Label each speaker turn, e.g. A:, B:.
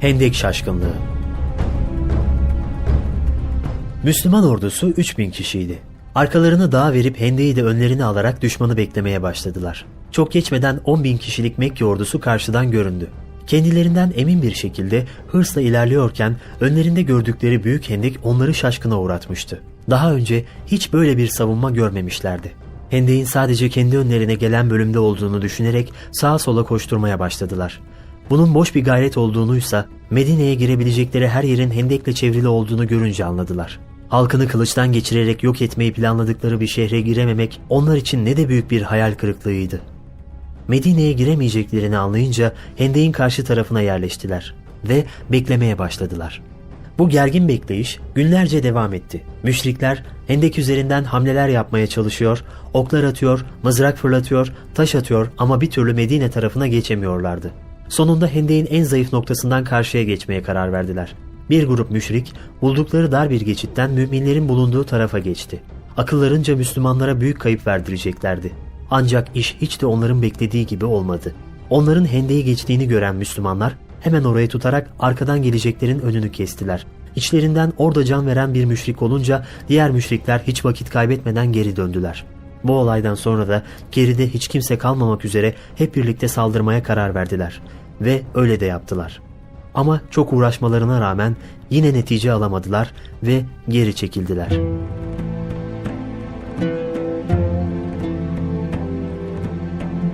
A: Hendek şaşkınlığı. Müslüman ordusu 3000 kişiydi. Arkalarını dağa verip hendeyi de önlerine alarak düşmanı beklemeye başladılar. Çok geçmeden 10 bin kişilik Mekke ordusu karşıdan göründü. Kendilerinden emin bir şekilde hırsla ilerliyorken önlerinde gördükleri büyük hendek onları şaşkına uğratmıştı. Daha önce hiç böyle bir savunma görmemişlerdi. Hendeğin sadece kendi önlerine gelen bölümde olduğunu düşünerek sağa sola koşturmaya başladılar. Bunun boş bir gayret olduğunuysa Medine'ye girebilecekleri her yerin hendekle çevrili olduğunu görünce anladılar. Halkını kılıçtan geçirerek yok etmeyi planladıkları bir şehre girememek onlar için ne de büyük bir hayal kırıklığıydı. Medine'ye giremeyeceklerini anlayınca hendeğin karşı tarafına yerleştiler ve beklemeye başladılar. Bu gergin bekleyiş günlerce devam etti. Müşrikler hendek üzerinden hamleler yapmaya çalışıyor, oklar atıyor, mızrak fırlatıyor, taş atıyor ama bir türlü Medine tarafına geçemiyorlardı. Sonunda hendeğin en zayıf noktasından karşıya geçmeye karar verdiler. Bir grup müşrik buldukları dar bir geçitten müminlerin bulunduğu tarafa geçti. Akıllarınca Müslümanlara büyük kayıp verdireceklerdi. Ancak iş hiç de onların beklediği gibi olmadı. Onların hendeyi geçtiğini gören Müslümanlar hemen orayı tutarak arkadan geleceklerin önünü kestiler. İçlerinden orada can veren bir müşrik olunca diğer müşrikler hiç vakit kaybetmeden geri döndüler. Bu olaydan sonra da geride hiç kimse kalmamak üzere hep birlikte saldırmaya karar verdiler. Ve öyle de yaptılar. Ama çok uğraşmalarına rağmen yine netice alamadılar ve geri çekildiler.